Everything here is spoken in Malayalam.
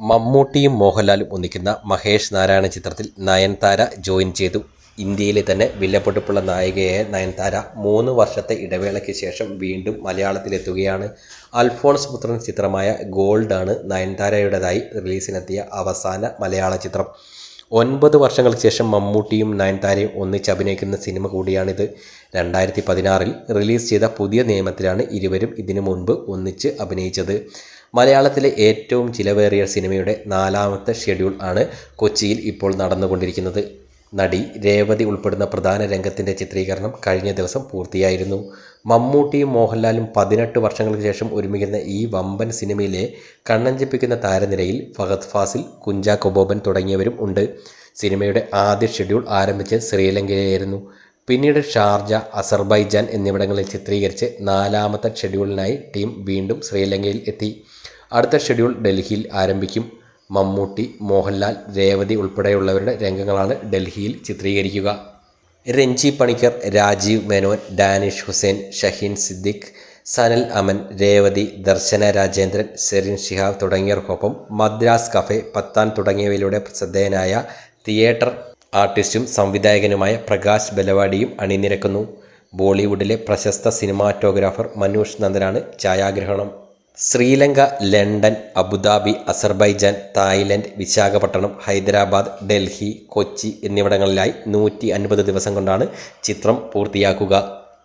മമ്മൂട്ടിയും മോഹൻലാലും ഒന്നിക്കുന്ന മഹേഷ് നാരായണ ചിത്രത്തിൽ നയൻതാര ജോയിൻ ചെയ്തു. ഇന്ത്യയിലെ തന്നെ വിലപിടിപ്പുള്ള നായികയായ നയൻതാര മൂന്ന് വർഷത്തെ ഇടവേളയ്ക്ക് ശേഷം വീണ്ടും മലയാളത്തിലെത്തുകയാണ്. അൽഫോൺസ് പുത്രൻ ചിത്രമായ ഗോൾഡാണ് നയൻതാരയുടേതായി റിലീസിനെത്തിയ അവസാന മലയാള ചിത്രം. ഒൻപത് വർഷങ്ങൾക്ക് ശേഷം മമ്മൂട്ടിയും നയൻതാരയും ഒന്നിച്ച് അഭിനയിക്കുന്ന സിനിമ കൂടിയാണിത്. രണ്ടായിരത്തി പതിനാറിൽ റിലീസ് ചെയ്ത പുതിയ നിയമത്തിലാണ് ഇരുവരും ഇതിനു മുൻപ് ഒന്നിച്ച് അഭിനയിച്ചത്. മലയാളത്തിലെ ഏറ്റവും ചിലവേറിയ സിനിമയുടെ നാലാമത്തെ ഷെഡ്യൂൾ ആണ് കൊച്ചിയിൽ ഇപ്പോൾ നടന്നുകൊണ്ടിരിക്കുന്നത്. നടി രേവതി ഉൾപ്പെടുന്ന പ്രധാന രംഗത്തിന്റെ ചിത്രീകരണം കഴിഞ്ഞ ദിവസം പൂർത്തിയായിരുന്നു. മമ്മൂട്ടിയും മോഹൻലാലും പതിനെട്ട് വർഷങ്ങൾക്ക് ശേഷം ഒരുമിക്കുന്ന ഈ വമ്പൻ സിനിമയിലെ കണ്ണഞ്ചിപ്പിക്കുന്ന താരനിരയിൽ ഫഹദ് ഫാസിൽ കുഞ്ചാക്കോ ബോബൻ തുടങ്ങിയവരും ഉണ്ട്. സിനിമയുടെ ആദ്യ ഷെഡ്യൂൾ ആരംഭിച്ച് ശ്രീലങ്കയിലായിരുന്നു. പിന്നീട് ഷാർജ അസർബൈജാൻ എന്നിവിടങ്ങളിൽ ചിത്രീകരിച്ച് നാലാമത്തെ ഷെഡ്യൂളിനായി ടീം വീണ്ടും ശ്രീലങ്കയിൽ എത്തി. അടുത്ത ഷെഡ്യൂൾ ഡൽഹിയിൽ ആരംഭിക്കും. മമ്മൂട്ടി മോഹൻലാൽ രേവതി ഉൾപ്പെടെയുള്ളവരുടെ രംഗങ്ങളാണ് ഡൽഹിയിൽ ചിത്രീകരിക്കുക. രഞ്ജി പണിക്കർ രാജീവ് മേനോൻ ഡാനിഷ് ഹുസൈൻ ഷഹീൻ സിദ്ദിഖ് സനൽ അമൻ രേവതി ദർശന രാജേന്ദ്രൻ സെറിൻ ഷിഹാബ് തുടങ്ങിയവർക്കൊപ്പം മദ്രാസ് കഫേ പത്താൻ തുടങ്ങിയവയിലൂടെ ശ്രദ്ധേയനായ തിയേറ്റർ ആർട്ടിസ്റ്റും സംവിധായകനുമായ പ്രകാശ് ബലവാടിയും അണിനിരക്കുന്നു. ബോളിവുഡിലെ പ്രശസ്ത സിനിമാറ്റോഗ്രാഫർ മനോജ് നന്ദനാണ് ഛായാഗ്രഹണം. Sri Lanka London Abu Dhabi Azerbaijan Thailand Visakhapatnam Hyderabad Delhi Kochi എന്നിവിടങ്ങളിലായി നൂറ്റി അൻപത് ദിവസം കൊണ്ടാണ് ചിത്രം പൂർത്തിയാക്കുക.